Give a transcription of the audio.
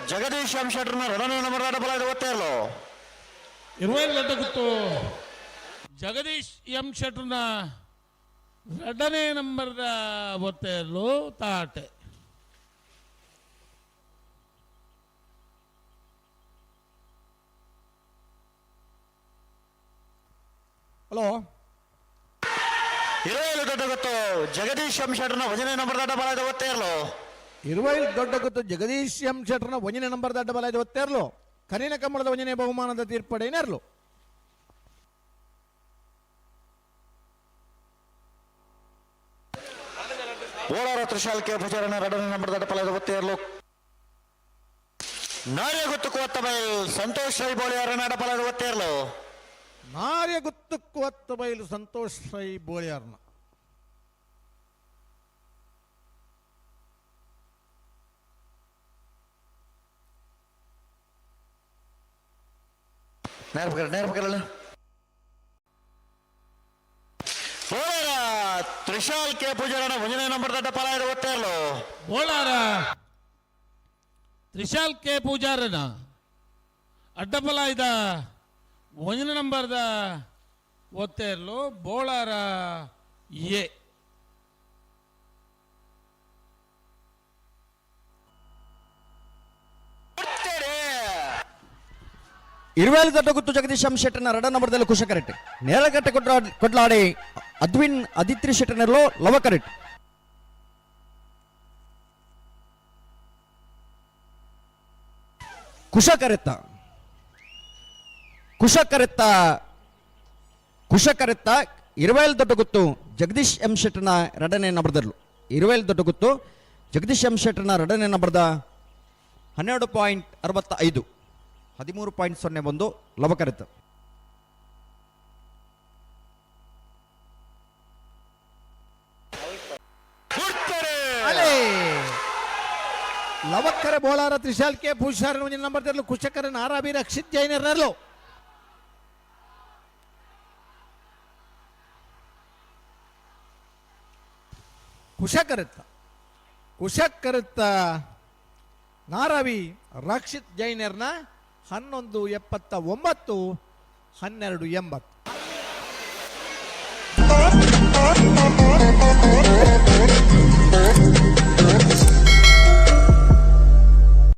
ಗೊತ್ತು ಜಗದೀಶ್ ಎಂ ಶೆಟ್ರನ ಎರಡನೇ ನಂಬರ್ ಆಟ ಬಲ ಗೊತ್ತೇರಲು ಇರುವೆ ಲಡ್ಡ ಗುತ್ತು. ಜಗದೀಶ್ ಎಂ ಶೆಟ್ರನ ಎರಡನೇ ನಂಬರ್ದ ಒತ್ತೆಯಲ್ಲೂ ತಾಟೆ. ಹಲೋ. ಇರುವಲ್ಲಿ ಗೊತ್ತು. ಜಗದೀಶ್ ಎಂ ಶೆಟ್ರನ ಒಂದನೇ ನಂಬರ್ ಆಟ ಬಲ ಗೊತ್ತೇರಲು ಇರುವೈಲ್ ದೊಡ್ಡ ಗೊತ್ತು ಜಗದೀಶ್ ಎಂ ಶೆಟ್ರನ ಒಂಜನೆ ನಂಬರ್ ದಡ್ಡ ಬಲ ಇದು ಒತ್ತೇರ್ಲು. ಕನಿನ ಕಮಲದ ಒಂಜನೆ ಬಹುಮಾನದ ತೀರ್ಪಡೇನೇರ್ಲು ಓಳಾರ ತ್ರಿಶಾಲ್ ಕೆ ಭುಜರನ ಎರಡನೇ ನಂಬರ್ ಆಟ ಬಲ ಗೊತ್ತೇರಲು ನಾರ್ಯ ಗುತ್ತು ಕೊತ್ತ ಬೈಲ್ ಸಂತೋಷ್ ರೈ ಬೋಳಿಯರ ನಾಡ ಬಲ ಗೊತ್ತೇರಲು ನಾರ್ಯ ಗುತ್ತಕ್ಕು ಹತ್ತು ಬೈಲು ಸಂತೋಷ್ ರೈ ಬೋಳಿಯಾರ್ನ. ನೇರ ಪಕಡ ಹೋಳಾರ ತ್ರಿಶಾಲ್ ಕೆ ಪೂಜಾರಣ ಮುಂಜಾನೆ ನಂಬರ್ ದೊಡ್ಡ ಪಲ ಇದೆ ಇದು ಗೊತ್ತೇರಲು ಬೋಳಾರ ತ್ರಿಶಾಲ್ ಕೆ ಪೂಜಾರನ ಅಡ್ಡಬಲ ಇದ ಒಂಜನ ನಂಬರ್ದ ಒತ್ತೆರ್ಲು ಬೋಳಾರ ಎ ಇರುವೇಲು ದೊಡ್ಡ ಗುತ್ತು ಜಗದೀಶ್ ಎಂ ಶೆಟ್ಟನ ರಡ ನಂಬರ್ದಲ್ಲಿ ಕುಶ ಕರೆಕ್ಟ್ ನೇರಗಟ್ಟೆ ಕೊಟ್ಟ ಕೊಟ್ಲಾಡಿ ಅದ್ವಿನ್ ಅದಿತ್ರಿ ಶೆಟ್ಟನರ್ಲು ಲವ ಕರೆಕ್ಟ್ ಕುಶ ಕರೆತ್ತ ಕುಶ ಕರೆತ್ತ ಕುಶ ಕರೆತ್ತ ಇರುವೇಲ್ ದೊಡ್ಡ ಗುತ್ತು ಜಗದೀಶ್ ಎಂ ಶೆಟ್ಟನ ಎರಡನೇ ನಂಬರ್ದಲ್ಲು ಇರುವೇಲ್ ದೊಡ್ಡ ಗುತ್ತು ಜಗದೀಶ್ ಎಂ ಶೆಟ್ಟನ ಎರಡನೇ ನಂಬರ್ದ ಹನ್ನೆರಡು ಪಾಯಿಂಟ್ ಅರವತ್ತ ಐದು ಹದಿಮೂರು ಪಾಯಿಂಟ್ ಸೊನ್ನೆ ಒಂದು ಲವಕರಿತ. ಲವಕ್ಕರ ಬೋಳಾರ ತ್ರಿಶಾಲ್ ಕೆ ಒಂಜನೆ ನಂಬರ್ ತೆರ್ಲು ಕುಶಕರ ನಾರಾಬಿ ರಕ್ಷಿತ್ ಜೈನರ್ನರ್ಲು ಕುಶಕರತ್ತ. ಕುಶಕರತ್ತ ನಾರಾವಿ ರಕ್ಷಿತ್ ಜೈನರ್ನ ಹನ್ನೊಂದು ಎಪ್ಪತ್ತ ಒಂಬತ್ತು ಹನ್ನೆರಡು ಎಂಬತ್ತು.